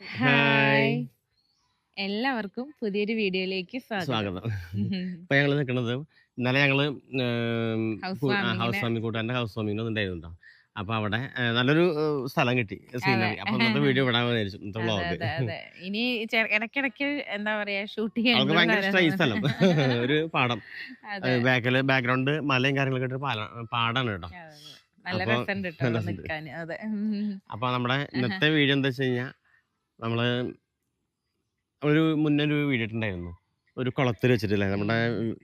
Hi. എല്ലാവർക്കും പുതിയൊരു വീഡിയോയിലേക്ക് സ്വാഗതം. ഇപ്പൊ ഞങ്ങൾ നിൽക്കുന്നത് ഇന്നലെ ഞങ്ങൾ ഹൗസ് ന്. വാമിംഗ് ഹൗസ് വാമിംഗ് ഉണ്ടായിരുന്നു അപ്പൊ അവിടെ നല്ലൊരു സ്ഥലം കിട്ടി സീനറി. അപ്പൊ ഇന്നത്തെ വീഡിയോ വിടാൻ വിചാരിച്ചു ഇന്നത്തെ വ്ളോഗ്. ഇനി ഇടയ്ക്കിടയ്ക്ക് എന്താ പറയാ ഷൂട്ടിങ് ചെയ്യാൻ ഭയങ്കര ഇഷ്ടമായി ഈ സ്ഥലം. ഒരു പാടം. ബാക്കിൽ ബാക്ക്ഗ്രൗണ്ട് മലയും കാര്യങ്ങളൊക്കെ ഇട്ട് പാടാണ് കേട്ടോ. നല്ല അപ്പൊ നമ്മുടെ ഇന്നത്തെ വീഡിയോ എന്താ വെച്ച് കഴിഞ്ഞാ നമ്മൾ ഒരു മുന്നേ ഒരു വീഡിയോ ഇട്ടുണ്ടായിരുന്നു ഒരു കുളത്തിൽ വെച്ചിട്ടില്ലേ? നമ്മുടെ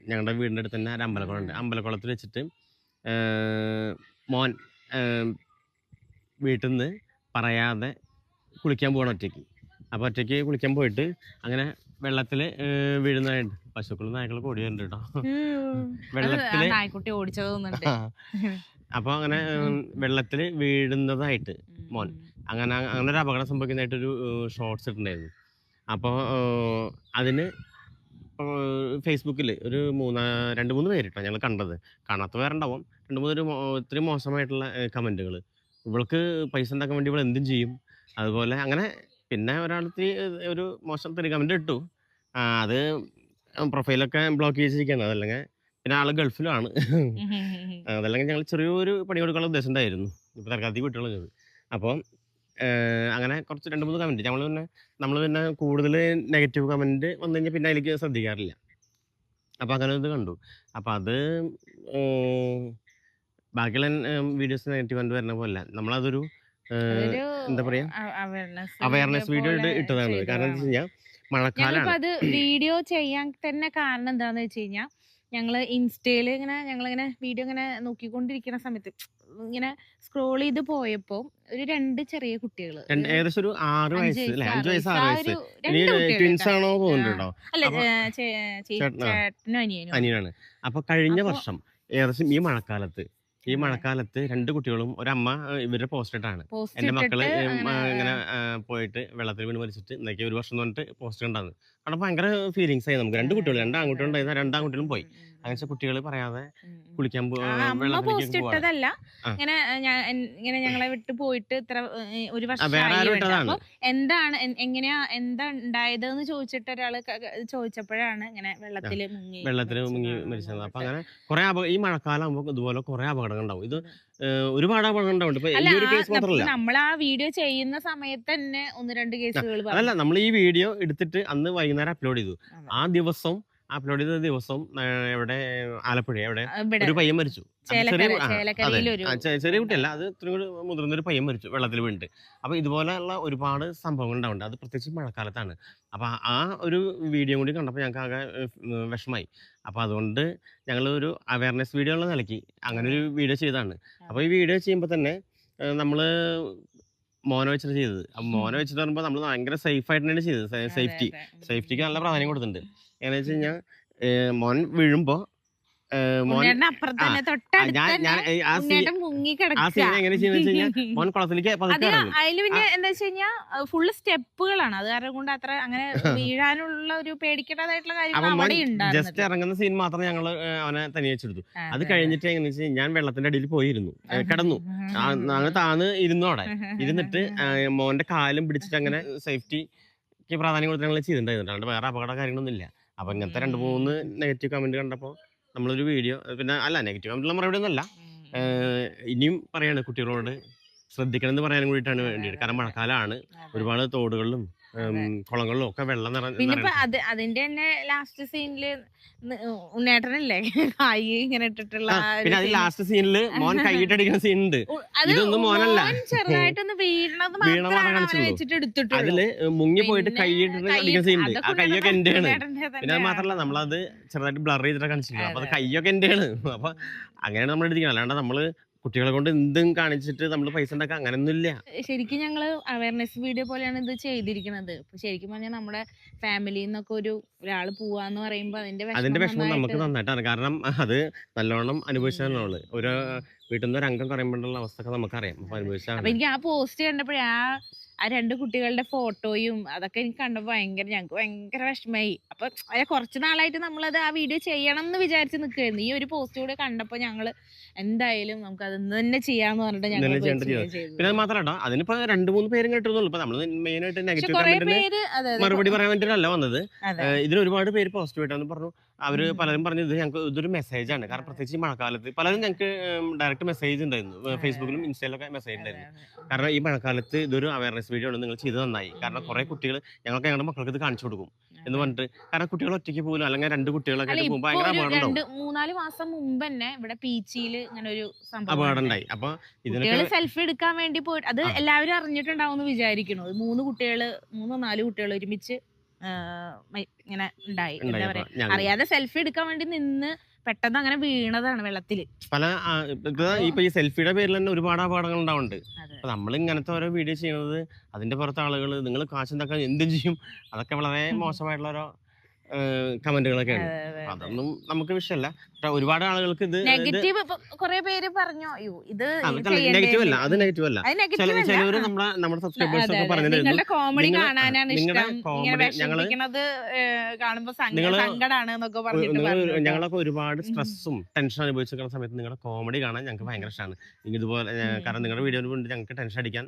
ഞങ്ങളുടെ വീടിന്റെ അടുത്ത് തന്നെ ഒരു അമ്പലക്കുളം ഉണ്ട്. അമ്പലക്കുളത്തിൽ വെച്ചിട്ട് മോൻ വീട്ടിൽ നിന്ന് പറയാതെ കുളിക്കാൻ പോകണം ഒറ്റയ്ക്ക്. അപ്പോൾ ഒറ്റയ്ക്ക് കുളിക്കാൻ പോയിട്ട് അങ്ങനെ വെള്ളത്തിൽ വീഴുന്നതായിട്ട് പശുക്കളും നായ്ക്കളൊക്കെ ഓടി വരുന്നുണ്ട് കേട്ടോ. വെള്ളത്തിൽ നായ്ക്കുട്ടി ഓടിച്ചത് അപ്പോൾ അങ്ങനെ വെള്ളത്തിൽ വീഴുന്നതായിട്ട് മോൻ. അങ്ങനെ അങ്ങനെ ഒരു അപകടം സംഭവിക്കുന്നതായിട്ടൊരു ഷോർട്സ് ഇട്ടുണ്ടായിരുന്നു അപ്പോൾ അതിന് ഫേസ്ബുക്കിൽ ഒരു മൂന്ന് രണ്ട് മൂന്ന് പേരിട്ടോ ഞങ്ങൾ കണ്ടത്. കാണാത്ത പേരുണ്ടാവും രണ്ട് മൂന്ന് ഒരു ഒത്തിരി മോശമായിട്ടുള്ള കമന്റുകൾ ഇവൾക്ക് പൈസ ഉണ്ടാക്കാൻ വേണ്ടി ഇവൾ എന്തും ചെയ്യും. അതുപോലെ അങ്ങനെ പിന്നെ ഒരാൾ ഒരു മോശം തെറി കമന്റ് ഇട്ടു. അത് പ്രൊഫൈലൊക്കെ ബ്ലോക്ക് ചെയ്തിരിക്കുകയാണ് അതല്ലെങ്കിൽ പിന്നെ ആൾ ഗൾഫിലാണ് അതല്ലെങ്കിൽ ഞങ്ങൾ ചെറിയൊരു പണി കൊടുക്കാനുള്ള ഉദ്ദേശം ഉണ്ടായിരുന്നു. ഇപ്പോൾ തൽക്കാലത്തേക്ക് വിട്ടുള്ളത് അപ്പോൾ അങ്ങനെ കുറച്ച് രണ്ട് മൂന്ന് കമന്റ് നമ്മൾ പിന്നെ നമ്മൾ പിന്നെ കൂടുതൽ നെഗറ്റീവ് കമന്റ് വന്നു കഴിഞ്ഞാൽ പിന്നെ അതിലേക്ക് ശ്രദ്ധിക്കാറില്ല. അപ്പോൾ അങ്ങനെ ഇത് കണ്ടു. അപ്പോൾ അത് ബാക്കിയുള്ള വീഡിയോസ് നെഗറ്റീവ് കമന്റ് വരുന്ന പോലെ നമ്മളതൊരു എന്താ പറയാ അവയർനെസ് വീഡിയോ ഇട്ടതാണ്. കാരണം എന്താ വെച്ച് കഴിഞ്ഞാൽ മഴക്കാലമാണ് അത് വീഡിയോ ചെയ്യാൻ തന്നെ കാരണം എന്താണെന്ന് വെച്ച് കഴിഞ്ഞാൽ ഞങ്ങൾ ഇൻസ്റ്റയിൽ ഇങ്ങനെ ഞങ്ങളിങ്ങനെ വീഡിയോ ഇങ്ങനെ നോക്കിക്കൊണ്ടിരിക്കുന്ന സമയത്ത് ഇങ്ങനെ സ്ക്രോൾ ചെയ്ത് പോയപ്പോ ഒരു രണ്ട് ചെറിയ കുട്ടികൾ രണ്ട് ഏകദേശം ഒരു ആറ് വയസ്സ് അഞ്ച് വയസ്സ് ആറ് വയസ്സ്. ട്വിൻസ് ആണോ തോന്നുന്നുണ്ടോ? അല്ല ചേട്ടനും? അനിയനും. അനിയനാണ്. അപ്പൊ കഴിഞ്ഞ വർഷം ഏകദേശം ഈ മഴക്കാലത്ത് ഈ മഴക്കാലത്ത് രണ്ട് കുട്ടികളും ഒരമ്മ ഇവരുടെ പോസ്റ്റ് ഇട്ടാണ്. എന്റെ മക്കൾ ഇങ്ങനെ പോയിട്ട് വെള്ളത്തിൽ വീണ് മരിച്ചിട്ട് ഇന്നേക്ക് ഒരു വർഷം എന്ന് പറഞ്ഞിട്ട് പോസ്റ്റ് ഉണ്ടാകുന്നത് അവിടെ ഭയങ്കര ഫീലിങ്സ് ആയി നമുക്ക്. രണ്ട് കുട്ടികൾ രണ്ട് ആൺകുട്ടികൾ രണ്ടാം ആൺകുട്ടികളും പോയി. അങ്ങനെ കുട്ടികൾ പറയാതെ. കുളിക്കാൻ അമ്മ പോസ്റ്റ് ഇട്ടതല്ല. ഇങ്ങനെ ഇങ്ങനെ ഞങ്ങളെ വിട്ട് പോയിട്ട് ഇത്ര ഒരു വർഷം എന്താണ് എങ്ങനെയാ എന്താ ഉണ്ടായത് എന്ന് ചോദിച്ചിട്ട് ഒരാൾ ചോദിച്ചപ്പോഴാണ് ഇങ്ങനെ വെള്ളത്തിൽ മുങ്ങി വെള്ളത്തിൽ മുങ്ങി മരിച്ചത്. അപ്പൊ അങ്ങനെ കുറെ ഈ മഴക്കാലം ആകുമ്പോൾ ഇതുപോലെ കുറെ അപകടങ്ങൾ ഉണ്ടാവും. ഇത് ഒരുപാട് അപകടങ്ങൾ ഉണ്ടാവും അല്ല നമ്മൾ ആ വീഡിയോ ചെയ്യുന്ന സമയത്ത് തന്നെ ഒന്ന് രണ്ട് കേസുകൾ അതല്ല നമ്മൾ ഈ വീഡിയോ എടുത്തിട്ട് അന്ന് വൈകുന്നേരം അപ്ലോഡ് ചെയ്തു. ആ ദിവസം അപ്ലോഡ് ചെയ്ത ദിവസം എവിടെ ആലപ്പുഴ എവിടെ? ഒരു പയ്യൻ മരിച്ചു. ചെറിയ ചെറിയ കുട്ടിയല്ല അത് ഇത്രയും കൂടി മുതിർന്ന ഒരു പയ്യൻ മരിച്ചു വെള്ളത്തിൽ വീണ്ട് അപ്പൊ ഇതുപോലെയുള്ള ഒരുപാട് സംഭവങ്ങൾ ഉണ്ടാവുന്നുണ്ട് അത് പ്രത്യേകിച്ച് മഴക്കാലത്താണ്. അപ്പൊ ആ- ഒരു വീഡിയോ കൂടി കണ്ടപ്പോൾ ഞങ്ങൾക്ക് ആകെ വിഷമായി. അപ്പൊ അതുകൊണ്ട് ഞങ്ങൾ ഒരു അവയർനെസ് വീഡിയോ ഉള്ള നിലയ്ക്ക് അങ്ങനെ ഒരു വീഡിയോ ചെയ്താണ് അപ്പൊ ഈ വീഡിയോ ചെയ്യുമ്പോൾ തന്നെ നമ്മൾ നമ്മൾ മോനെ വെച്ചിട്ട് ചെയ്തത്. അപ്പൊ മോനെ വെച്ചിട്ട് പറയുമ്പോൾ നമ്മൾ ഭയങ്കര സേഫ് ആയിട്ട് തന്നെയാണ് ചെയ്തത് സേഫ്റ്റി സേഫ്റ്റിക്ക് നല്ല പ്രാധാന്യം കൊടുത്തിട്ടുണ്ട്. എങ്ങനെ വെച്ച് കഴിഞ്ഞാൽ മോൻ വീഴുമ്പോ ഏഹ്, മോൻ കുളത്തിലേക്ക് പതുക്കെ അത് അതിൽ പിന്നെ എന്താ വെച്ച് കഴിഞ്ഞാൽ ഫുള്ള് സ്റ്റെപ്പുകളാണ്. അത് കാരണം കൊണ്ട് അത്ര അങ്ങനെ വീഴാനുള്ള ഒരു പേടിക്കേണ്ടതായിട്ടുള്ള അപ്പൊ ജസ്റ്റ് ഇറങ്ങുന്ന സീൻ മാത്രം ഞങ്ങൾ അവനെ തനിയെ വെച്ചെടുത്തു. അത് കഴിഞ്ഞിട്ട് എങ്ങനെ വെച്ച് ഞാൻ വെള്ളത്തിന്റെ അടിയിൽ പോയിരുന്നു. കിടന്നു. അങ്ങനെ അങ്ങ് താന്ന് ഇരുന്നു അവിടെ. ഇരുന്നിട്ട് മോന്റെ കാലും പിടിച്ചിട്ട് അങ്ങനെ സേഫ്റ്റിക്ക് പ്രാധാന്യം കൊടുത്ത് ഞങ്ങൾ ചെയ്തിട്ടുണ്ടായിരുന്നു. അല്ലാണ്ട് വേറെ അപകട കാര്യങ്ങളൊന്നും ഇല്ല അപ്പൊ ഇങ്ങനത്തെ രണ്ട് മൂന്ന് നെഗറ്റീവ് കമന്റ് കണ്ടപ്പോ നമ്മളൊരു വീഡിയോ പിന്നെ അല്ല നെഗറ്റീവ് നമ്മൾ മറുപടി ഒന്നല്ല. ഇനിയും പറയാണ് കുട്ടികളോട് ശ്രദ്ധിക്കണം എന്ന് പറയാനും കൂടിയിട്ടാണ് വേണ്ടിയത്. കാരണം മഴക്കാലമാണ്. ഒരുപാട് തോടുകളിലും കുളങ്ങളിലും ഒക്കെ വെള്ളം നിറഞ്ഞു പിന്നെ അത് അതിന്റെ തന്നെ ലാസ്റ്റ് സീനിൽ ഉണ്ണേട്ടനല്ലേ? കായി ഇങ്ങനെ ഇട്ടിട്ടുള്ള പിന്നെ അത് ലാസ്റ്റ് സീനിൽ മോൻ കൈയിട്ടടിക്കുന്ന സീൻ ഉണ്ട് ഇതൊന്നും മോനല്ല. ചെറുതായിട്ടൊന്ന് വീണത് മാത്രമാണ്. വെച്ചിട്ട് അതിൽ മുങ്ങി പോയിട്ട് കൈയിട്ട് അടിക്കുന്ന സീൻ ഉണ്ട് ആ കൈയൊക്കെ എന്റെയാണ്. പിന്നെ അത് മാത്രല്ല നമ്മളത് ചെറുതായിട്ട് ബ്ലർ ചെയ്തിട്ട് കാണിച്ചില്ല അപ്പൊ അത് അതെ. കൈയൊക്കെ എന്റെയാണ്. അപ്പൊ അങ്ങനെയാണ് നമ്മൾ എടുത്തിരിക്കുന്നത് അല്ലാണ്ട് നമ്മൾ കുട്ടികളെ കൊണ്ട് എന്തും കാണിച്ചിട്ട് നമ്മൾ പൈസ ഉണ്ടാക്കാൻ അങ്ങനെയൊന്നും ഇല്ല ശരിക്കും ഞങ്ങൾ അവയർനെസ് വീഡിയോ പോലെയാണ് ഇത് ചെയ്തിരിക്കുന്നത് ശരിക്കും പറഞ്ഞാൽ നമ്മുടെ ഫാമിലിയിൽ നിന്നൊക്കെ ഒരു ഒരാൾ പോവാന്ന് പറയുമ്പോ അതിന്റെ അതിന്റെ വിഷമം നമുക്ക് നന്നായിട്ട് നന്നായിട്ടാണ്. കാരണം അത് നല്ലോണം അനുഭവിച്ചതാണ് ഒരു വീട്ടിൽ നിന്ന് ഒരു അംഗം കുറയുമ്പോഴുള്ള അവസ്ഥ നമുക്കറിയാം അപ്പൊ അപ്പൊ അനുഭവിച്ചാണ് എനിക്ക് ആ പോസ്റ്റ് കണ്ടപ്പോഴേ ആ ആ രണ്ട് കുട്ടികളുടെ ഫോട്ടോയും അതൊക്കെ എനിക്ക് കണ്ടപ്പോൾ ഭയങ്കര ഞങ്ങൾക്ക് ഭയങ്കര വിഷമമായി. അപ്പൊ അതെ കുറച്ച് നാളായിട്ട് നമ്മളത് ആ വീഡിയോ ചെയ്യണം എന്ന് വിചാരിച്ച് നിൽക്കുകയായിരുന്നു ഈ ഒരു പോസ്റ്റ് കൂടെ കണ്ടപ്പോൾ ഞങ്ങൾ എന്തായാലും നമുക്ക് അത് ഇന്ന് തന്നെ ചെയ്യാന്ന് പറഞ്ഞിട്ട് ഞങ്ങൾ പോയി ചെയ്യുകയും ചെയ്തു. പിന്നെ അത് മാത്രമല്ല അതിനിപ്പോ രണ്ട് മൂന്ന് പേരും കേട്ടുള്ളൂ ഇപ്പൊ നമ്മൾ മെയിൻ ആയിട്ട് പക്ഷെ നെഗറ്റീവ് കുറെ കമന്റിന് പേര് അതെ അതെ മറുപടി പറയാൻ വേണ്ടിയിട്ടല്ല വന്നത്. അതെ. ഏഹ് ഇതിന് ഒരുപാട് പേര് പോസിറ്റീവ് ആയിട്ടാണ് പറഞ്ഞു. അവർ പലരും പറഞ്ഞു ഇത് ഞങ്ങൾക്ക് ഇതൊരു മെസ്സേജ് ആണ്. കാരണം പ്രത്യേകിച്ച് ഈ മഴക്കാലത്ത് പലരും ഞങ്ങൾക്ക് ഡയറക്റ്റ് മെസ്സേജ് ഉണ്ടായിരുന്നു ഫേസ്ബുക്കിലും ഇൻസ്റ്റയിലൊക്കെ മെസ്സേജ് ഉണ്ടായിരുന്നു കാരണം ഈ മഴക്കാലത്ത് ഇതൊരു അവയർനെസ് വീഡിയോ ആണ് നിങ്ങൾ ചെയ്ത് നന്നായി. കാരണം കുറെ കുട്ടികൾ ഞങ്ങൾക്ക് ഞങ്ങളുടെ മക്കൾക്ക് ഇത് കാണിച്ചു കൊടുക്കും എന്ന് പറഞ്ഞിട്ട്. കാരണം കുട്ടികൾ ഒറ്റയ്ക്ക് പോലും അല്ലെങ്കിൽ രണ്ട് കുട്ടികളൊക്കെ പോകുമ്പോൾ ഭയങ്കര മൂന്നാൽ മാസം മുമ്പ് തന്നെ ഇവിടെ പീച്ചിയിൽ ഇങ്ങനെ ഒരു സംഭവം അപകടം ഉണ്ടായി. അപ്പൊ ഇതിനൊക്കെ സെൽഫി എടുക്കാൻ വേണ്ടി പോയി അത് എല്ലാവരും അറിഞ്ഞിട്ടുണ്ടാവും എന്ന് വിചാരിക്കണു മൂന്ന് കുട്ടികൾ മൂന്നോ നാല് കുട്ടികൾ ഒരുമിച്ച് ഇങ്ങനെ ഉണ്ടായി. എന്താ പറയാ അറിയാതെ സെൽഫി എടുക്കാൻ വേണ്ടി നിന്ന് പെട്ടെന്ന് അങ്ങനെ വീണതാണ് വെള്ളത്തിൽ പല ഇപ്പൊ ഈ സെൽഫിയുടെ പേരിൽ തന്നെ ഒരുപാട് അപകടങ്ങൾ ഉണ്ടാവുന്നുണ്ട്. അപ്പൊ നമ്മൾ ഇങ്ങനത്തെ ഓരോ വീഡിയോ ചെയ്യുന്നത് അതിന്റെ പുറത്ത് ആളുകൾ നിങ്ങൾ കാശ് എന്താക്കാൻ എന്തും ചെയ്യും? അതൊക്കെ വളരെ. മോശമായിട്ടുള്ള ഓരോ അതെ, അതെ. അതൊന്നും നമുക്ക് വിഷയമല്ല. ഒരുപാട് ആളുകൾക്ക് ഇത് നെഗറ്റീവ് കുറെ പേര് പറഞ്ഞു? ഇത് നെഗറ്റീവ് അല്ല അത് നെഗറ്റീവ് അല്ല ചിലവര് നമ്മളെ നമ്മുടെ സബ്സ്ക്രൈബേഴ്സ് ഒക്കെ. പറഞ്ഞിരുന്നു കോമഡി കാണാനാണ് ഇഷ്ടം. ഞങ്ങൾ കാണുമ്പോ സങ്കടാണ് ഞങ്ങളൊക്കെ ഒരുപാട്. സ്ട്രെസ്സും ടെൻഷൻ അനുഭവിച്ചിരിക്കുന്ന സമയത്ത് നിങ്ങളുടെ കോമഡി കാണാൻ ഞങ്ങൾക്ക് ഭയങ്കര ഇഷ്ടമാണ്. ഇതുപോലെ കാരണം നിങ്ങളുടെ വീഡിയോ കൊണ്ട് ഞങ്ങൾക്ക് ടെൻഷൻ അടിക്കാൻ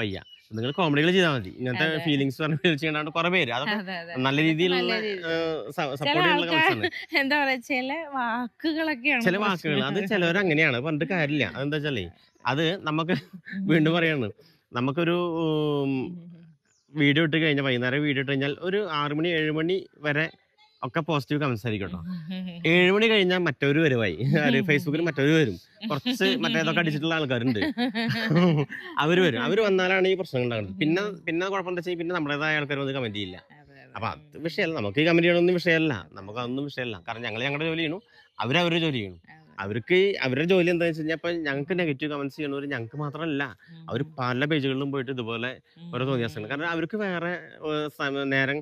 വയ്യ. നിങ്ങൾ കോമഡികൾ ചെയ്താൽ മതി. ഇങ്ങനത്തെ ഫീലിങ്സ് പറഞ്ഞ് കുറെ പേര്. അതൊക്കെ. നല്ല രീതിയിലുള്ള സപ്പോർട്ട് എന്താ പറയാ ചില വാക്കുകളൊക്കെയാണ് ചില വാക്കുകൾ അത് ചിലവർ അങ്ങനെയാണ്. പറഞ്ഞിട്ട് കാര്യമില്ല. അതെന്താ വെച്ചാലേ അത് നമുക്ക് വീണ്ടും പറയാണ്. നമുക്കൊരു വീഡിയോ ഇട്ട് കഴിഞ്ഞാൽ വൈകുന്നേരം വീഡിയോ ഇട്ട് കഴിഞ്ഞാൽ ഒരു ആറുമണി ഏഴുമണി ഏഴ് മണി വരെ ഒക്കെ പോസിറ്റീവ് കമന്റ്സ് ആയിരിക്കും കേട്ടോ. ഏഴ് മണി കഴിഞ്ഞാൽ മറ്റൊരു വരുമായി ഫേസ്ബുക്കിൽ മറ്റൊരു വരും. കുറച്ച് മറ്റേതൊക്കെ അടിച്ചിട്ടുള്ള ആൾക്കാരുണ്ട്. അവർ വരും. അവർ വന്നാലാണ് ഈ പ്രശ്നങ്ങൾ ഉണ്ടാകുന്നത്. പിന്നെ പിന്നെ കുഴപ്പം എന്താ വെച്ചാൽ പിന്നെ നമ്മുടേതായ ആൾക്കാർ വന്ന് കമന്റ് ചെയ്യില്ല. അപ്പൊ അത് വിഷയമല്ല. നമുക്ക് ഈ കമന്റ് ചെയ്യണമൊന്നും വിഷയമല്ല. നമുക്ക് അതൊന്നും വിഷയമല്ല. കാരണം ഞങ്ങൾ ഞങ്ങളുടെ ജോലി ചെയ്യണു. അവർ അവരുടെ ജോലി ചെയ്യണു. അവർക്ക് അവരുടെ ജോലി എന്താണെന്ന് വെച്ച് കഴിഞ്ഞാൽ ഇപ്പൊ ഞങ്ങൾക്ക് നെഗറ്റീവ് കമന്റ്സ് ചെയ്യണവർ ഞങ്ങൾക്ക് മാത്രമല്ല. അവർ പല പേജുകളിലും പോയിട്ട് ഇതുപോലെ ഓരോ തോന്നിയാസങ്ങൾ കാരണം അവർക്ക് വേറെ നേരം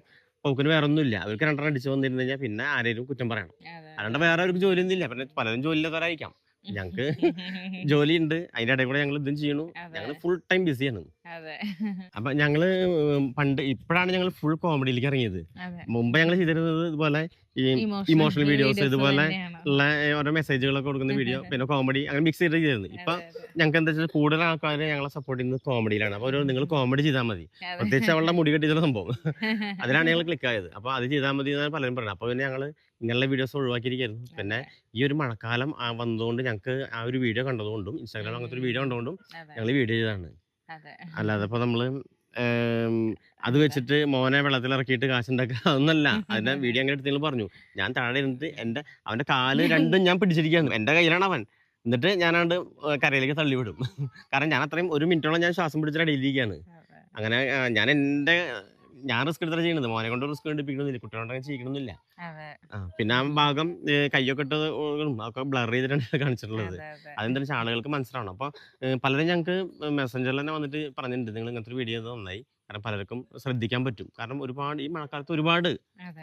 പോക്കിന് വേറെ ഒന്നുമില്ല അവർക്ക് രണ്ടെണ്ണം അടിച്ചു വന്നിരുന്നു കഴിഞ്ഞാൽ പിന്നെ ആരെങ്കിലും കുറ്റം പറയണം. അല്ലാണ്ട് വേറെ അവർക്ക് ജോലി ഒന്നുമില്ല പിന്നെ പലരും ജോലി ഇല്ലാത്തവരായിരിക്കാം ഞങ്ങക്ക് ജോലി ഉണ്ട് അതിന്റെ ഇടയിൽ കൂടെ ഞങ്ങൾ ഇതും ചെയ്യണു ഞങ്ങൾ ഫുൾ ടൈം ബിസിയാണ് അതെ. അപ്പൊ ഞങ്ങൾ പണ്ട് ഇപ്പോഴാണ് ഞങ്ങൾ ഫുൾ കോമഡിയിലേക്ക് ഇറങ്ങിയത്. അതെ. മുമ്പ് ഞങ്ങൾ ചെയ്തിരുന്നത് ഇതുപോലെ ഈ ഇമോഷണൽ വീഡിയോസ് ഇതുപോലെ ഉള്ള ഓരോ മെസ്സേജുകളൊക്കെ കൊടുക്കുന്ന വീഡിയോ പിന്നെ കോമഡി അങ്ങനെ മിക്സ് ചെയ്ത് ചെയ്തിരുന്നു. ഇപ്പൊ ഞങ്ങൾക്ക് എന്താ വെച്ചാൽ കൂടുതൽ ആൾക്കാർ ഞങ്ങളെ സപ്പോർട്ട് ചെയ്യുന്നത് കോമഡിയിലാണ് അപ്പൊ ഒരു നിങ്ങൾ കോമഡി ചെയ്താൽ മതി. പ്രത്യേകിച്ച് അവളുടെ മുടി കെട്ടിച്ചുള്ള സംഭവം. അതിലാണ് ഞങ്ങൾ ക്ലിക്ക് ആയത്. അപ്പൊ അത് ചെയ്താൽ മതി എന്നാണ് പലരും പറഞ്ഞത്. അപ്പൊ പിന്നെ ഞങ്ങൾ ഇങ്ങനെയുള്ള വീഡിയോസ് ഒഴിവാക്കിയിരിക്കുന്നു പിന്നെ ഈ ഒരു മഴക്കാലം ആ വന്നതുകൊണ്ട് ഞങ്ങൾക്ക് ആ ഒരു വീഡിയോ കണ്ടതുകൊണ്ടും ഇൻസ്റ്റാഗ്രാം അങ്ങനത്തെ ഒരു വീഡിയോ കണ്ടതുകൊണ്ടും ഞങ്ങൾ വീഡിയോ ചെയ്തതാണ്. അല്ലാതെ ഇപ്പൊ നമ്മൾ അത്. വെച്ചിട്ട് മോനെ വെള്ളത്തിൽ ഇറക്കിയിട്ട് കാശുണ്ടാക്കുക അതൊന്നല്ല. അതിന്റെ വീഡിയോ അങ്ങനെ എടുത്തു പറഞ്ഞു. ഞാൻ താഴെ ഇരുന്നിട്ട് എന്റെ അവന്റെ കാൽ രണ്ടും ഞാൻ പിടിച്ചിരിക്കുകയാണ് എന്റെ കയ്യിലാണ് അവൻ. എന്നിട്ട് ഞാനാണ്ട് കരയിലേക്ക് തള്ളിവിടും. കാരണം ഞാൻ അത്രയും ഒരു മിനിറ്റോളം ഞാൻ ശ്വാസം പിടിച്ചിട്ട് അടിയിലിരിക്കുകയാണ് അങ്ങനെ ഞാൻ എന്റെ ഞാൻ റിസ്ക് എടുത്താണ് ചെയ്യുന്നത് മോനെ കൊണ്ട് റിസ്ക് എടുപ്പിക്കണമെന്നില്ല കുട്ടികളോട് ചെയ്യിക്കണമെന്നില്ല അതെ. പിന്നെ ആ ഭാഗം കയ്യൊക്കെ ഇട്ട് ഒക്കെ ബ്ലർ ചെയ്തിട്ടാണ് കാണിച്ചിട്ടുള്ളത്. അതെ, അതെ. അതെന്താ വെച്ചാൽ ആളുകൾക്ക് മനസ്സിലാവണം അപ്പോൾ പലരും ഞങ്ങൾക്ക് മെസ്സഞ്ചറിൽ തന്നെ വന്നിട്ട് പറഞ്ഞിട്ടുണ്ട്. നിങ്ങൾ ഇങ്ങനത്തെ ഒരു വീഡിയോ നന്നായി. കാരണം പലർക്കും ശ്രദ്ധിക്കാൻ പറ്റും. കാരണം ഒരുപാട് ഈ മഴക്കാലത്ത് ഒരുപാട്.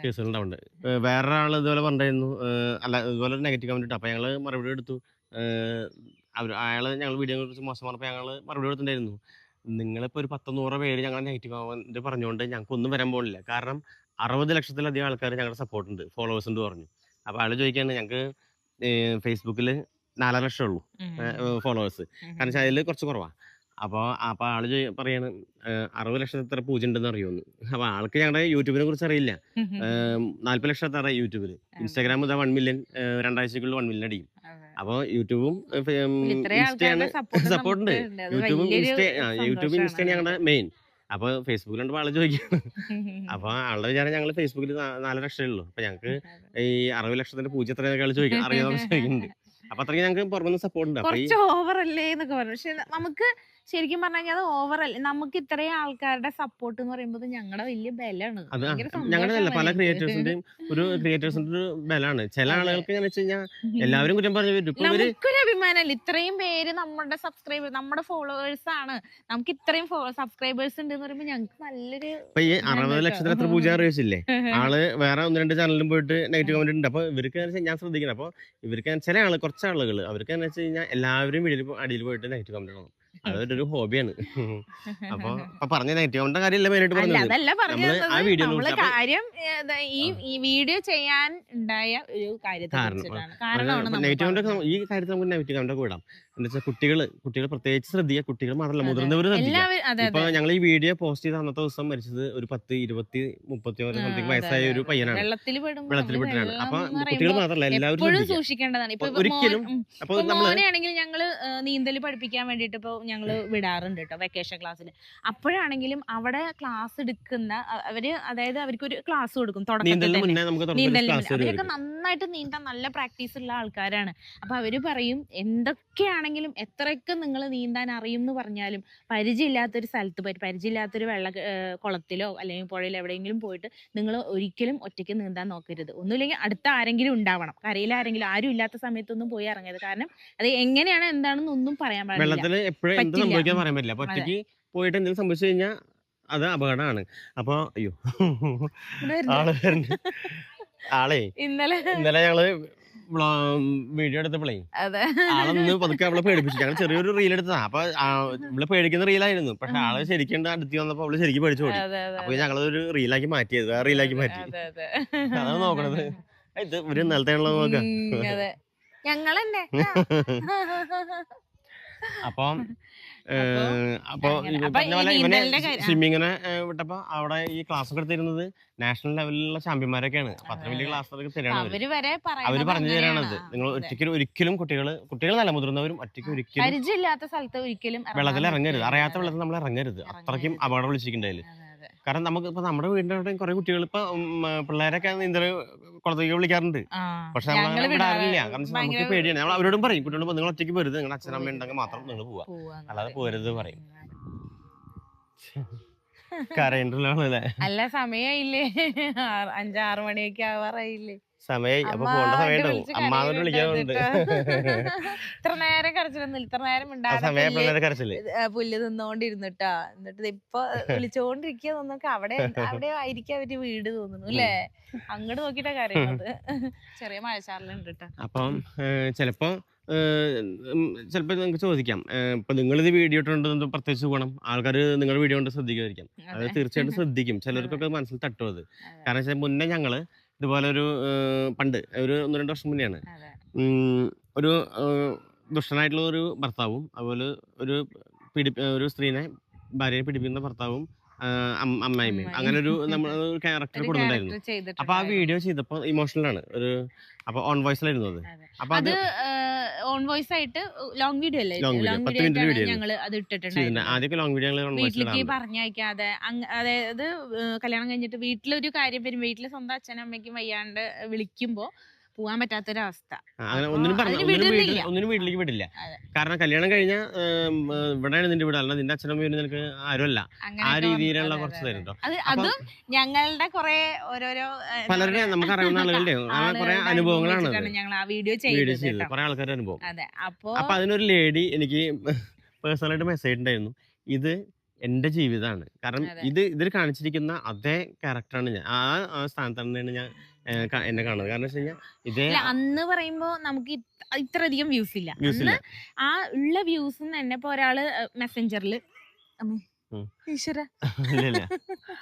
കേസുകൾ ഉണ്ടാവുന്നുണ്ട്. വേറെ ആൾ ഇതുപോലെ പറഞ്ഞിരുന്നു. അല്ല ഇതുപോലെ നെഗറ്റീവ് കമന്റ് ഇട്ടു. അപ്പോൾ ഞങ്ങൾ മറുപടി എടുത്തു അവർ അയാൾ ഞങ്ങൾ വീഡിയോ കുറിച്ച് മോശം പറഞ്ഞപ്പോൾ ഞങ്ങൾ മറുപടി കൊടുത്തിട്ടുണ്ടായിരുന്നു. നിങ്ങളിപ്പോൾ ഒരു പത്ത് നൂറ് പേര് ഞങ്ങൾ നെഗറ്റീവ് ആവാൻ പറഞ്ഞുകൊണ്ട് ഞങ്ങൾക്ക് ഒന്നും വരാൻ പോകുന്നില്ല കാരണം അറുപത് ലക്ഷത്തിലധികം ആൾക്കാർ ഞങ്ങളുടെ സപ്പോർട്ട് ഉണ്ട്. ഫോളോവേഴ്സ് ഉണ്ട് പറഞ്ഞു. അപ്പോൾ അയാൾ ചോദിക്കുകയാണ് ഞങ്ങൾക്ക് ഫേസ്ബുക്കിൽ നാലര ലക്ഷം ഉള്ളൂ. ഫോളോവേഴ്സ് കാരണം വെച്ചാൽ അതിൽ കുറച്ച് കുറവാണ് അപ്പോൾ അപ്പോൾ ആൾ പറയാണ് അറുപത് ലക്ഷത്തിൽ എത്ര പൂജ ഉണ്ടെന്ന് അറിയുമെന്ന്. അപ്പൊ ആൾക്ക് ഞങ്ങളുടെ യൂട്യൂബിനെ കുറിച്ച് അറിയില്ല. നാല്പത് ലക്ഷം എത്ര യൂട്യൂബിൽ ഇൻസ്റ്റാഗ്രാം ഇതാ വൺ മില്യൺ രണ്ടാഴ്ചക്കുള്ളിൽ വൺ മില്യൺ അടിക്കും. അപ്പോൾ യൂട്യൂബും ഇൻസ്റ്റയാണ് support ഉണ്ട്. യൂട്യൂബും ഇൻസ്റ്റ യൂട്യൂബും. ഇൻസ്റ്റയാണ് ഞങ്ങളുടെ മെയിൻ അപ്പൊ ഫേസ്ബുക്കിൽ ഉണ്ട് ആൾ ചോദിക്കും അപ്പൊ ആളുടെ വിചാരം ഞങ്ങൾ ഫേസ്ബുക്കിൽ നാല് ലക്ഷമേ ഉള്ളൂ. അപ്പൊ ഞങ്ങൾക്ക് ഈ അറുപത് ലക്ഷത്തിന്റെ പൂജ എത്രയൊക്കെ ചോദിക്കാം. അറിയാതെ ചോദിക്കുന്നുണ്ട്. അപ്പൊ അത്രയ്ക്ക് ഞങ്ങൾക്ക് പുറമെ സപ്പോർട്ട് ഉണ്ട്. ഓവർ അല്ലേ എന്നൊക്കെ പറഞ്ഞു. പക്ഷെ നമുക്ക് ശരിക്കും പറഞ്ഞു കഴിഞ്ഞാൽ അത് അല്ലേ. നമുക്ക് ഇത്രയും ആൾക്കാരുടെ സപ്പോർട്ട് എന്ന് പറയുമ്പോൾ ഞങ്ങളുടെ വലിയ ഭയങ്കര ഞങ്ങളുടെ പല ക്രിയേറ്റേഴ്സിന്റെയും ഒരു ക്രിയേറ്റേഴ്സിന്റെ ഒരു ബലാണ്. ചില ആളുകൾക്ക് എന്ന് വെച്ച് കഴിഞ്ഞാൽ എല്ലാവരും കുറ്റം പറഞ്ഞു നമുക്കൊരു അഭിമാനമല്ല ഇത്രയും പേര് നമ്മുടെ സബ്സ്ക്രൈബർ നമ്മുടെ ഫോളോവേഴ്സ് ആണ്. നമുക്ക് ഇത്രയും സബ്സ്ക്രൈബേഴ്സ് ഉണ്ട് എന്ന് പറയുമ്പോൾ ഞങ്ങൾക്ക് നല്ലൊരു ഇപ്പൊ ഈ അറുപത് ലക്ഷത്തിൽ എത്ര പൂജ അറിയിച്ചില്ലേ? ആൾ വേറെ ഒന്ന് രണ്ട് ചാനലിലും പോയിട്ട് നെഗറ്റീവ് കമന്റ് ഉണ്ട്. അപ്പൊ ഇവർക്ക് ഞാൻ ശ്രദ്ധിക്കണം. അപ്പൊ ഇവർക്ക് ചില ആൾ കുറച്ച് ആളുകൾ അവർക്ക് എന്ന് വെച്ച് കഴിഞ്ഞാൽ എല്ലാവരും അടിയിൽ പോയിട്ട് നെഗറ്റീവ് കമന്റ് ഇടണം. അതൊരു ഹോബിയാണ്. അപ്പൊ പറഞ്ഞ നെഗറ്റീവ്. കൊണ്ട് കാര്യമില്ല മെയിനായിട്ട് അല്ല പറഞ്ഞത്? അതല്ല പറഞ്ഞു നമ്മൾ ആ വീഡിയോ നമ്മൾ നോക്കി- കാര്യം ഈ ഈ വീഡിയോ ചെയ്യാൻ ഉണ്ടായ ഒരു കാര്യത്തെ കാരണം, കുറിച്ചിട്ടാണ്. കാരണമാണ് നമ്മൾ ഈ കാര്യത്തിൽ നമുക്ക് നെഗറ്റീവ് കണ്ടൊക്കെ വിടാം എന്താ വെച്ചാൽ കുട്ടികൾ കുട്ടികൾ പ്രത്യേകിച്ച് ശ്രദ്ധിക്കുക കുട്ടികൾ മാത്രമല്ല മുതിർന്നവർ ഇപ്പൊ ഞങ്ങൾ ഈ വീഡിയോ പോസ്റ്റ് ചെയ്ത അന്നത്തെ ദിവസം മരിച്ചത് ഒരു പത്ത് ഇരുപത്തി മുപ്പത്തി സംതിങ് വയസ്സായ ഒരു പയ്യനാണ്. വെള്ളത്തിൽ വെള്ളം അപ്പൊ കുട്ടികൾ മാത്രമല്ല എല്ലാവരും സൂക്ഷിക്കേണ്ടതാണ്. ഒരിക്കലും അപ്പൊ നമ്മളാണെങ്കിൽ നമ്മൾ ഞങ്ങൾ നീന്തൽ പഠിപ്പിക്കാൻ വേണ്ടിട്ട് ഇപ്പൊ ഞങ്ങൾ വിടാറുണ്ട് കേട്ടോ വെക്കേഷൻ ക്ലാസ്സിൽ അപ്പോഴാണെങ്കിലും അവിടെ ക്ലാസ് എടുക്കുന്ന അവർ അതായത് അവർക്ക് ഒരു ക്ലാസ് കൊടുക്കും നീന്തലിന്. അവരൊക്കെ നന്നായിട്ട് നീന്താൻ നല്ല പ്രാക്ടീസ് ഉള്ള ആൾക്കാരാണ്. അപ്പൊ അവർ പറയും എന്തൊക്കെയാണെങ്കിലും എത്രയൊക്കെ നിങ്ങൾ നീന്താൻ അറിയും എന്ന് പറഞ്ഞാലും പരിചയമില്ലാത്തൊരു സ്ഥലത്ത് പോയിട്ട് പരിചയമില്ലാത്തൊരു വെള്ള കുളത്തിലോ അല്ലെങ്കിൽ പുഴയിലോ എവിടെയെങ്കിലും പോയിട്ട് നിങ്ങൾ ഒരിക്കലും ഒറ്റയ്ക്ക് നീന്താൻ നോക്കരുത്. ഒന്നുമില്ലെങ്കിൽ അടുത്ത ആരെങ്കിലും ഉണ്ടാവണം. കരയിൽ ആരെങ്കിലും ആരും ഇല്ലാത്ത സമയത്തൊന്നും പോയി ഇറങ്ങരുത്. കാരണം അത് എങ്ങനെയാണ് എന്താണെന്ന് ഒന്നും പറയാൻ പറ്റില്ല. ഒറ്റയ്ക്ക് പോയിട്ട് എന്തെങ്കിലും സംഭവിച്ചു കഴിഞ്ഞാൽ അത് അപകടമാണ്. അപ്പൊ അയ്യോ. ആളെ ഇന്നലെ ഇന്നലെ ഞങ്ങൾ വീഡിയോ എടുത്തപ്പോഴേ അതെ. ആളൊന്ന് പതുക്കെ അവളെ പേടിപ്പിച്ചു. ഞങ്ങൾ ചെറിയൊരു റീൽ എടുത്തതാ. അപ്പൊ നമ്മൾ പേടിക്കുന്ന റീലായിരുന്നു പക്ഷെ ആൾ ശരിക്കും അടുത്ത് വന്നപ്പോ അവൾ ശരിക്കും പേടിച്ചു പോയി അപ്പൊ ഞങ്ങളൊരു റീലാക്കി മാറ്റിയത്. ആ റീലാക്കി മാറ്റി. അതെ അതെ. അതാണ് നോക്കണത്. ഇത് ഒരു ഉള്ളത് നോക്കാം. ഞങ്ങളന്നെ. അപ്പം അപ്പൊ പറഞ്ഞ പോലെ ഇവനെ. സ്വിമ്മിങ്ങിനെ വിട്ടപ്പോ അവിടെ ഈ ക്ലാസ് ഒക്കെ എടുത്തിരുന്നത് നാഷണൽ ലെവലിലുള്ള ചാമ്പ്യന്മാരൊക്കെയാണ് അപ്പൊ അത്ര വലിയ ക്ലാസ് തരാണ് അവർ പറഞ്ഞു തരാണത് നിങ്ങൾ. ഒറ്റയ്ക്ക് ഒരിക്കലും കുട്ടികൾ കുട്ടികൾ നല്ല മുതിർന്നവരും ഒറ്റയ്ക്ക് ഒരിക്കലും വെള്ളത്തിൽ ഇറങ്ങരുത്. അറിയാത്ത വെള്ളത്തിൽ നമ്മൾ ഇറങ്ങരുത് അത്രയ്ക്കും. അപകടം വിളിച്ചിട്ടുണ്ടായില്ല. കാരണം നമുക്ക് ഇപ്പൊ നമ്മുടെ വീടിന്റെ അവിടെ കുറെ കുട്ടികൾ ഇപ്പൊ പിള്ളേരൊക്കെ നീന്തൽ കുളത്തേക്ക് വിളിക്കാറുണ്ട്. പക്ഷെ വിടാറില്ല കാരണം നമുക്ക് പേടിയാണ്. നമ്മൾ അവരോടും പറയും കുട്ടികളോട് നിങ്ങൾ ഒറ്റയ്ക്ക് പോരുത് നിങ്ങളുടെ അച്ഛനമ്മ. ഉണ്ടെങ്കിൽ മാത്രം നിങ്ങൾ പോവാ. അല്ലാതെ. പോരുത് പറയും. കരണ്ടല്ലോ അല്ലേ ആറ്- അഞ്ചാറ് മണിയൊക്കെ ആവാറായില്ലേ. സമയായി. അപ്പൊ അമ്മ പോകേണ്ട എന്ന് സമയമുണ്ടാവും. വിളിച്ച് അമ്മാവനെ വിളിക്കാറുണ്ട്. ഇത്ര നേരം കരച്ചിലൊന്നും ഇത്ര നേരം പുല്ല് പിള്ളേരെ കരച്ചിൽ പുല്ല് തിന്നോണ്ടിരുന്നിട്ടാ എന്നിട്ട് ഇപ്പൊ വിളിച്ചോണ്ടിരിക്കുക അവിടെ അവിടെ ആയിരിക്കും അവർ വീട് തോന്നുന്നു അല്ലേ? അങ്ങോട്ട് നോക്കിട്ടാ കരയുന്നത്. ചെറിയ മഴച്ചാറിലുണ്ട് കേട്ടോ അപ്പം ചിലപ്പോ ഏഹ്, ഉം, ചിലപ്പോ നിങ്ങൾക്ക് ചോദിക്കാം. ഇപ്പൊ നിങ്ങളിത് വീഡിയോ ഇട്ടുകൊണ്ട് പ്രത്യേകിച്ച് ഗുണം ആൾക്കാർ നിങ്ങളുടെ വീഡിയോ കൊണ്ട് ശ്രദ്ധിക്കുമായിരിക്കും. അത്. തീർച്ചയായിട്ടും ശ്രദ്ധിക്കും. ചിലർക്കൊക്കെ മനസ്സിൽ തട്ടും അത്. കാരണം വെച്ചാൽ മുന്നേ ഞങ്ങൾ ഇതുപോലെ ഒരു പണ്ട് ഒരു ഒന്ന് രണ്ട് വർഷം മുന്നെയാണ്. ഒരു ദുഷ്ടനായിട്ടുള്ള ഒരു ഭർത്താവും അതുപോലെ ഒരു പിടി ഒരു സ്ത്രീനെ ഭാര്യയെ പിടിപ്പിക്കുന്ന ഭർത്താവും അമ്മായിമ്മയും. അങ്ങനെ ഒരു നമ്മൾ ക്യാരക്ടർ കൊടുക്കുന്നുണ്ടായിരുന്നു കൊടുത്തിട്ടുണ്ടായിരുന്നു അപ്പൊ ആ വീഡിയോ ചെയ്തപ്പോ ഇമോഷണൽ ആണ്. ഒരു അപ്പൊ ഓൺ വോയിസിലായിരുന്നു അത്. അപ്പൊ അത് ഓൺ വോയിസ് ആയിട്ട് ലോങ് വീഡിയോ അല്ലേ ലോങ് വീഡിയോ ഞങ്ങൾ അത് ഇട്ടിട്ടുണ്ടായിരുന്നു വീട്ടിലേക്ക് പറഞ്ഞയക്കാതെ അതായത് കല്യാണം കഴിഞ്ഞിട്ട് വീട്ടിലൊരു കാര്യം വരും വീട്ടിൽ സ്വന്തം അച്ഛനും അമ്മയ്ക്കും വയ്യാണ്ട് വിളിക്കുമ്പോ പോവാൻ പറ്റാത്തൊരവസ്ഥ അങ്ങനെ ഒന്നിനും പറഞ്ഞു ഒന്നിനും വീട്ടിൽ വിടുന്നില്ല. ഒന്നിനും വീട്ടിലേക്ക് വിടില്ല. കാരണം കല്യാണം കഴിഞ്ഞ ഇവിടെയാണ് നിന്റെ വീട്. അല്ല നിന്റെ അച്ഛനും അമ്മയും നിനക്ക് ആരുമല്ല. ആ രീതിയിലുള്ള കുറച്ച് അതെ, തരും അതെ. ഞങ്ങളുടെ കുറെ ഓരോരോ പലരുടെ നമുക്ക് അറിയുന്ന ആളുകളുടെ കുറെ അനുഭവങ്ങളാണ് അനുഭവം ഞങ്ങൾ ആ വീഡിയോ ചെയ്തത്. കുറെ ആൾക്കാരുടെ അനുഭവം. അപ്പൊ അതിനൊരു ലേഡി എനിക്ക് പേഴ്സണലായിട്ട് മെസ്സേജ് ഉണ്ടായിരുന്നു. ഇത് എന്റെ ജീവിതമാണ്. കാരണം ഇത് ഇതിൽ കാണിച്ചിരിക്കുന്ന അതേ ക്യാരക്ടറാണ് ഞാൻ. ആ ആ സ്ഥാനത്താണ് ഞാൻ എന്നെ കാണുന്നത്. കാരണം വെച്ച് കഴിഞ്ഞാൽ ഇതേ അന്ന് പറയുമ്പോ നമുക്ക് ഇത് ഇത്രയധികം വ്യൂസ് ഇല്ല. അന്ന് ആ ഉള്ള വ്യൂസ് തന്നെ ഇപ്പൊ ഒരാൾ മെസ്സഞ്ചറിൽ. ഈശ്വര.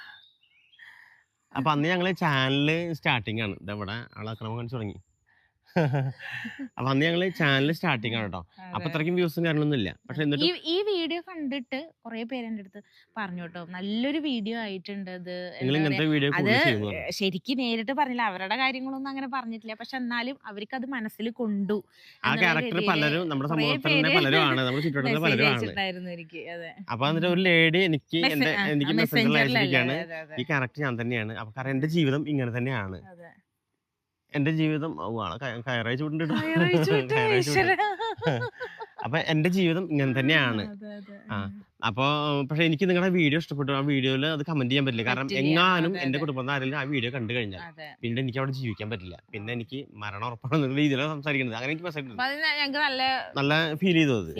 അപ്പൊ അന്ന് ഞങ്ങൾ ചാനൽ സ്റ്റാർട്ടിങ് ആണ്. ഇതവിടെ ആളാക്രമം കാണിച്ചു തുടങ്ങി. അപ്പൊ അന്ന് ഞങ്ങൾ ചാനൽ സ്റ്റാർട്ടിങ് ആണ് കേട്ടോ അപ്പൊ അത്രയ്ക്കും വ്യൂസും കാര്യങ്ങളൊന്നും ഇല്ല. പക്ഷെ എന്നിട്ട് വീഡിയോ കണ്ടിട്ട് കുറെ പേര് എന്റെ അടുത്ത് പറഞ്ഞു കേട്ടോ നല്ലൊരു വീഡിയോ ആയിട്ടുണ്ട് അത്. അത് ശരിക്കും നേരിട്ട് പറഞ്ഞില്ല. അവരുടെ കാര്യങ്ങളൊന്നും അങ്ങനെ പറഞ്ഞിട്ടില്ല. പക്ഷെ എന്നാലും അവർക്ക് അത് മനസ്സിൽ കൊണ്ടു എനിക്ക്. അതെ. അപ്പൊ എന്നിട്ട് ഒരു ലേഡി എനിക്ക് എന്റെ എനിക്ക് ഈ ക്യാരക്ടർ ഞാൻ തന്നെയാണ്. അപ്പൊ കാരണം എന്റെ ജീവിതം ഇങ്ങനെ തന്നെയാണ്. എന്റെ ജീവിതം കയറായി ചൂണ്ടിട്ട്. അപ്പൊ എന്റെ ജീവിതം ഇങ്ങനെ തന്നെയാണ്. ആ. അപ്പോൾ പക്ഷെ എനിക്ക് നിങ്ങളുടെ വീഡിയോ ഇഷ്ടപ്പെട്ടു. ആ വീഡിയോയിൽ അത് കമന്റ് ചെയ്യാൻ പറ്റില്ല. കാരണം എങ്ങാനും എന്റെ കുടുംബം കുടുംബത്തിൽ ആരെങ്കിലും ആ വീഡിയോ കണ്ടു കഴിഞ്ഞാൽ പിന്നെ എനിക്ക് അവിടെ ജീവിക്കാൻ പറ്റില്ല. പിന്നെ എനിക്ക് മരണം ഉറപ്പാണെന്നുള്ള രീതിയിലാണ് സംസാരിക്കുന്നത്. അങ്ങനെ എനിക്ക് അപ്പൊ മനസ്സിലായിട്ടുണ്ട് നല്ല നല്ല ഫീൽ ചെയ്തു അത്.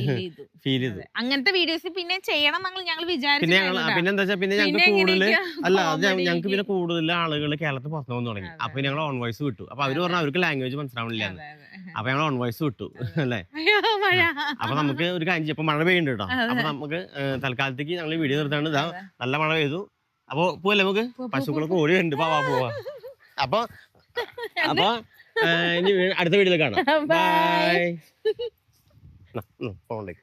ഫീൽ ചെയ്തു. അങ്ങനത്തെ വീഡിയോസ് പിന്നെ ചെയ്യണം ഞങ്ങൾ പിന്നെ ഞങ്ങൾ പിന്നെ എന്താ വെച്ചാൽ പിന്നെ ഞങ്ങൾക്ക് കൂടുതൽ അല്ല അത് ഞങ്ങൾക്ക് പിന്നെ കൂടുതൽ ആളുകൾ കേരളത്തിൽ പുറത്തു വന്നു തുടങ്ങി. അപ്പൊ ഞങ്ങൾ ഓൺ വോയിസ് വിട്ടു. അപ്പൊ അവർ പറഞ്ഞു അവർക്ക് ലാംഗ്വേജ് മനസ്സിലാവണില്ല. അപ്പൊ ഞങ്ങൾ ഓൺ വോയിസ് വിട്ടു. അല്ലേ? അപ്പൊ നമുക്ക് ഒരു കാര്യം. ഇപ്പൊ മഴ പെയ്യുന്നുണ്ട് കേട്ടോ. അപ്പൊ നമുക്ക് തൽക്കാലത്തേക്ക് ഞങ്ങൾ വീഡിയോ നിർത്താണ്ട് ഇതാ നല്ല മഴ പെയ്തു. അപ്പൊ പോവല്ലേ നമുക്ക്? പശുക്കളൊക്കെ ഓടി വരുന്നുണ്ട് പാവാ പോവാ അപ്പൊ അപ്പൊ ഇനി അടുത്ത വീഡിയോയിൽ കാണാം. ബൈ ഫോണിലേക്ക്